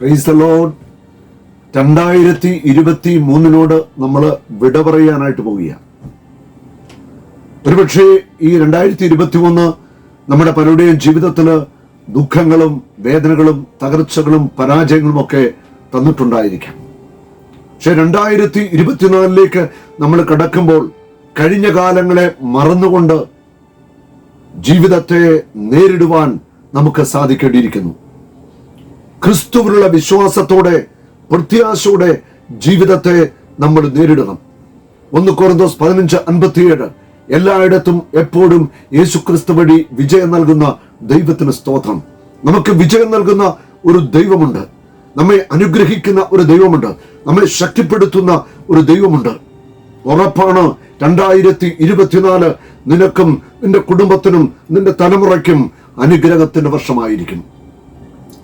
Praise the Lord രണ്ടായിരത്തി ഇരുപത്തി മൂന്നിനോട് നമ്മൾ വിട പറയാനായിട്ട് പോവുകയാണ്. ഒരുപക്ഷെ ഈ രണ്ടായിരത്തി ഇരുപത്തി മൂന്ന് നമ്മുടെ പലരുടെയും ജീവിതത്തിൽ ദുഃഖങ്ങളും വേദനകളും തകർച്ചകളും പരാജയങ്ങളും ഒക്കെ തന്നിട്ടുണ്ടായിരിക്കാം. പക്ഷെ രണ്ടായിരത്തി ഇരുപത്തിനാലിലേക്ക് നമ്മൾ കടക്കുമ്പോൾ കഴിഞ്ഞ കാലങ്ങളെ മറന്നുകൊണ്ട് ജീവിതത്തെ നേരിടുവാൻ നമുക്ക് സാധിക്കേണ്ടിയിരിക്കുന്നു. ക്രിസ്തുവിലുള്ള വിശ്വാസത്തോടെ പ്രത്യാശയോടെ ജീവിതത്തെ നമ്മൾ നേരിടണം. ഒന്ന് കുറന്തോസ് പതിനഞ്ച് അൻപത്തിയേഴ്. എല്ലായിടത്തും എപ്പോഴും യേശുക്രിസ്തു വഴി വിജയം നൽകുന്ന ദൈവത്തിന് സ്തോത്രം. നമുക്ക് വിജയം നൽകുന്ന ഒരു ദൈവമുണ്ട്. നമ്മെ അനുഗ്രഹിക്കുന്ന ഒരു ദൈവമുണ്ട്. നമ്മെ ശക്തിപ്പെടുത്തുന്ന ഒരു ദൈവമുണ്ട്. ഉറപ്പാണ് രണ്ടായിരത്തി ഇരുപത്തിനാല് നിനക്കും നിന്റെ കുടുംബത്തിനും നിന്റെ തലമുറയ്ക്കും അനുഗ്രഹത്തിന്റെ വർഷമായിരിക്കും.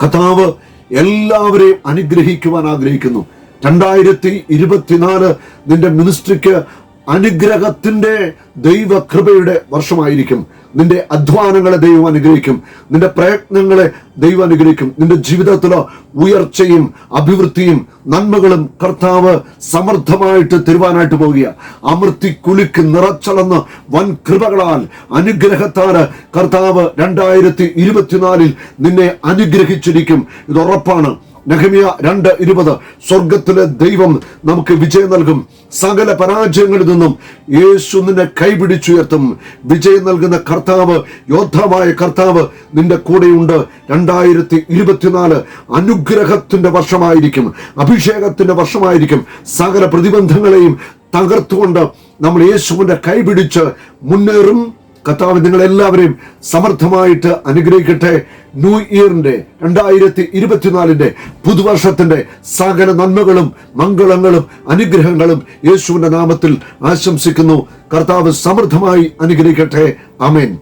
കഥാവ് എല്ലാവരെയും അനുഗ്രഹിക്കുവാൻ ആഗ്രഹിക്കുന്നു. രണ്ടായിരത്തി ഇരുപത്തിനാല് നിന്റെ മിനിസ്ട്രിക്ക് അനുഗ്രഹത്തിന്റെ ദൈവകൃപയുടെ വർഷമായിരിക്കും. നിന്റെ അധ്വാനങ്ങളെ ദൈവം അനുഗ്രഹിക്കും. നിന്റെ പ്രയത്നങ്ങളെ ദൈവം അനുഗ്രഹിക്കും. നിന്റെ ജീവിതത്തിലോ ഉയർച്ചയും അഭിവൃദ്ധിയും നന്മകളും കർത്താവ് സമർത്ഥമായിട്ട് തരുവാനായിട്ട് പോകുക. അമൃത്തി കുലുക്ക് നിറച്ചളന്ന് വൻ കൃപകളാൽ അനുഗ്രഹത്താൽ കർത്താവ് രണ്ടായിരത്തി ഇരുപത്തിനാലിൽ നിന്നെ അനുഗ്രഹിച്ചിരിക്കും. ഇത് ഉറപ്പാണ്. നെഹമിയ രണ്ട് ഇരുപത്. സ്വർഗത്തിലെ ദൈവം നമുക്ക് വിജയം നൽകും. സകല പരാജയങ്ങളിൽ നിന്നും യേശു നിന്നെ കൈപിടിച്ചുയർത്തും. വിജയം നൽകുന്ന കർത്താവ് യോദ്ധാവായ കർത്താവ് നിന്റെ കൂടെയുണ്ട്. രണ്ടായിരത്തി ഇരുപത്തിനാല് അനുഗ്രഹത്തിന്റെ വർഷമായിരിക്കും. അഭിഷേകത്തിന്റെ വർഷമായിരിക്കും. സകല പ്രതിബന്ധങ്ങളെയും തകർത്തുകൊണ്ട് നമ്മൾ യേശുവിന്റെ കൈപിടിച്ച് മുന്നേറും. കർത്താവ് നിങ്ങളെല്ലാവരെയും സമർത്ഥമായിട്ട് അനുഗ്രഹിക്കട്ടെ. ന്യൂ ഇയറിന്റെ രണ്ടായിരത്തി ഇരുപത്തിനാലിന്റെ പുതുവർഷത്തിന്റെ സകല നന്മകളും മംഗളങ്ങളും അനുഗ്രഹങ്ങളും യേശുവിന്റെ നാമത്തിൽ ആശംസിക്കുന്നു. കർത്താവ് സമൃദ്ധമായി അനുഗ്രഹിക്കട്ടെ. അമേൻ